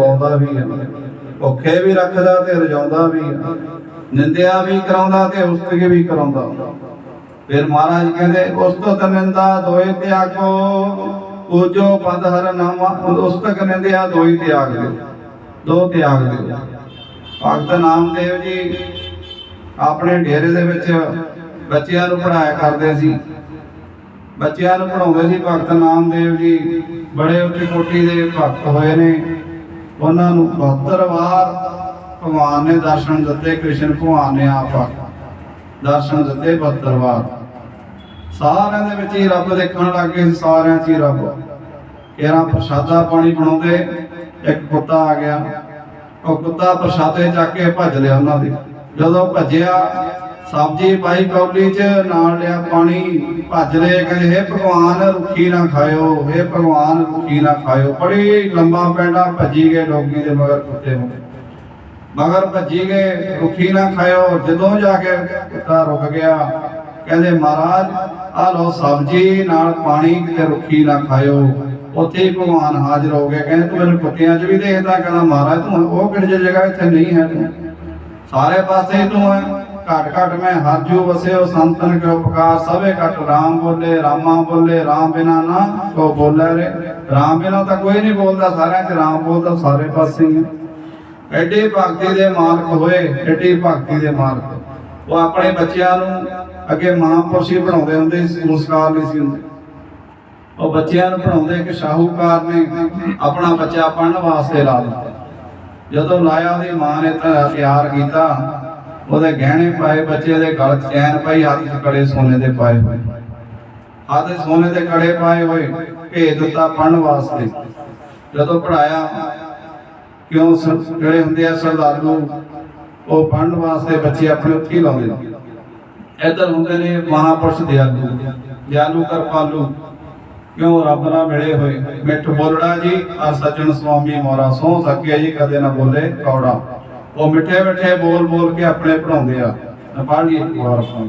ਖਵਾਉਂਦਾ ਵੀ ਆ। ਭੁੱਖੇ ਵੀ ਰੱਖਦਾ ਤੇ ਰਜਾਉਂਦਾ ਵੀ ਆ। ਨਿੰਦਿਆ ਵੀ ਕਰਾਉਂਦਾ ਤੇ ਉਸਤਗੇ ਵੀ ਕਰਾਉਂਦਾ। ਫਿਰ ਮਹਾਰਾਜ ਕਹਿੰਦੇ, ਉਸਤਤ ਨਿੰਦਾ ਦੋਏ ਤਿਆਗੋ। ਪੂਜੋ ਪਦ ਹਰ ਨਾਮਾ। ਉਸਤਕ ਨਿੰਦਿਆ ਦੋਈ ਤਿਆਗ ਦਿਓ। ਦੋ ਤਿਆਗ ਦਿਓ। ਭਗਤ ਨਾਮਦੇਵ ਜੀ ਆਪਣੇ ਡੇਰੇ ਦੇ ਵਿੱਚ ਬੱਚਿਆਂ ਨੂੰ ਪੜਾਇਆ ਕਰਦੇ ਸੀ। ਬੱਚਿਆਂ ਨੂੰ ਪੜਾਉਂਦੇ ਸੀ। ਭਗਤ ਨਾਮਦੇਵ ਜੀ ਬੜੇ ਉੱਚੀ ਕੋਟੀ ਦੇ ਭਗਤ ਹੋਏ ਨੇ। ਉਹਨਾਂ ਨੂੰ 72 ਵਾਰ ਭਗਵਾਨ ਨੇ ਦਰਸ਼ਨ ਦਿੱਤੇ, ਕ੍ਰਿਸ਼ਨ ਭਗਵਾਨ ਨੇ ਆਪ ਦਰਸ਼ਨ ਦਿੱਤੇ 72 ਵਾਰ। ਸਾਰਿਆਂ ਦੇ ਵਿੱਚ ਹੀ ਰੱਬ ਦੇਖਣ ਲੱਗ ਗਏ ਸਾਰਿਆਂ 'ਚ ਹੀ ਰੱਬ। ਕਿਹੜਾ ਪ੍ਰਸ਼ਾਦਾ ਪਾਣੀ ਬਣਾਉਂਦੇ, ਇੱਕ ਕੁੱਤਾ ਆ ਗਿਆ। ਉਹ ਕੁੱਤਾ ਪ੍ਰਸ਼ਾਦੇ ਚੱਕ ਕੇ ਭੱਜ ਲਿਆ ਉਹਨਾਂ ਦੇ। ਜਦੋਂ ਭੱਜਿਆ ਸਬਜ਼ੀ ਪਾਈ ਕੌਲੀ 'ਚ, ਨਾਲ ਲਿਆ ਪਾਣੀ, ਭੱਜ ਲਏ ਕਹਿੰਦੇ, ਹੇ ਭਗਵਾਨ, ਰੁੱਖੀ ਨਾ ਖਾਇਓ, ਹੇ ਭਗਵਾਨ, ਰੁੱਖੀ ਨਾ ਖਾਇਓ। ਬੜੀ ਲੰਮਾ ਪੈਂਡਾ ਭੱਜੀ ਗਏ ਡੋਗੀ ਦੇ ਮਗਰ ਕੁੱਤੇ ਨੂੰ। ਮਗਰ ਭੱਜੀ ਗਏ, ਰੁੱਖੀ ਨਾ ਖਾਇਓ। ਜਦੋਂ ਜਾ ਕੇ ਕੁੱਤਾ ਰੁਕ ਗਿਆ, ਕਹਿੰਦੇ, ਮਹਾਰਾਜ, ਆ ਲਓ ਸਬਜ਼ੀ, ਨਾਲ ਪਾਣੀ ਕਿਤੇ ਰੁੱਖੀ ਨਾ ਖਾਇਓ। ਉੱਥੇ ਹੀ ਭਗਵਾਨ ਹਾਜ਼ਰ ਹੋ ਗਏ। ਕਹਿੰਦੇ, ਤੂੰ ਮੈਨੂੰ ਕੁੱਤਿਆਂ 'ਚ ਵੀ ਦੇਖਦਾ, ਕਹਿੰਦਾ, ਮਹਾਰਾਜ, ਤੂੰ ਉਹ ਕਿਹੜੀ ਜਗ੍ਹਾ ਇੱਥੇ ਨਹੀਂ ਹੈ ਤੂੰ? ਸਾਰੇ ਪਾਸੇ ਤੂੰ ਹੈ। ਘਟ ਘਟ ਮੈਂ ਹਰ ਜੂ ਵਸਿਓ, ਸੰਤਨ ਕੇ ਉਪਕਾਰ ਸਭੇ ਘਟ। ਰਾਮ ਬੋਲੇ, ਰਾਮਾ ਬੋਲੇ, ਰਾਮ ਬਿਨਾ ਨਾ ਕੋ ਬੋਲੇ ਰੇ। ਰਾਮ ਬਿਨਾ ਤਾਂ ਕੋਈ ਨਹੀਂ ਬੋਲਦਾ, ਸਾਰਿਆਂ 'ਚ ਰਾਮ ਬੋਲਦਾ, ਸਾਰੇ ਪਾਸੇ ਹੀ ਐਡੇ ਭਗਤੀ ਦੇ ਮਾਲਕ ਹੋਏ, ਐਡੀ ਭਗਤੀ ਦੇ ਮਾਲਕ। ਉਹ ਆਪਣੇ ਬੱਚਿਆਂ ਨੂੰ ਅੱਗੇ ਮਹਾਂਪੁਰਸ਼ੀ ਬਣਾਉਂਦੇ ਹੁੰਦੇ ਸੀ ਸੰਸਕਾਰ ਨਹੀਂ ਸੀ ਹੁੰਦੇ। ਉਹ ਬੱਚਿਆਂ ਨੂੰ ਪੜਾਉਂਦੇ ਕਿ ਸ਼ਾਹੂਕਾਰ ਨੇ ਆਪਣਾ ਬੱਚਾ ਪੜਨ ਵਾਸਤੇ ਲਾ ਦਿੱਤਾ। ਜਦੋਂ ਲਾਇਆ ਉਹਦੀ ਮਾਂ ਨੇ ਤਾਂ ਤਿਆਰ ਕੀਤਾ ਉਹਦੇ ਗਹਿਣੇ ਪਾਏ, ਬੱਚੇ ਦੇ ਗਲ 'ਚ ਚੈਨ ਪਾਈ, ਹੱਥ 'ਚ ਕੜੇ ਸੋਨੇ ਦੇ ਪਾਏ ਹੋਏ। ਹੱਥ ਸੋਨੇ ਦੇ ਕੜੇ ਪਾਏ ਹੋਏ, ਭੇਜ ਦਿੱਤਾ ਪੜਨ ਵਾਸਤੇ। ਜਦੋਂ ਪੜਾਇਆ ਕਿਉਂ ਜਿਹੜੇ ਹੁੰਦੇ ਆ ਸਰਦਾਰੂ ਉਹ ਪੜਨ ਵਾਸਤੇ ਬੱਚੇ ਆਪਣੇ ਉੱਥੇ ਲਾਉਂਦੇ ਨੇ। ਇੱਧਰ ਹੁੰਦੇ ਨੇ ਮਹਾਪੁਰਸ਼ ਦਿਆਲੂ ਦਿਆਲੂ ਕਰਪਾਲੂ। ਕਿਉਂ ਰੱਬ ਨਾਲ ਮਿਲੇ ਹੋਏ? ਮਿੱਠ ਬੋਲੜਾ ਜੀ ਆ ਸੱਜਣ ਸੁਆਮੀ ਮੋਰਾ ਸੋ ਸਕਿਆ ਜੀ, ਕਦੇ ਨਾ ਬੋਲੇ ਕੌੜਾ। ਉਹ ਮਿੱਠੇ ਮਿੱਠੇ ਬੋਲ ਬੋਲ ਕੇ ਆਪਣੇ ਪੜਾਉਂਦੇ ਆ। ਪੜ੍ਹ ਲਈ ਇੱਕ ਵਾਰ ਆਪਾਂ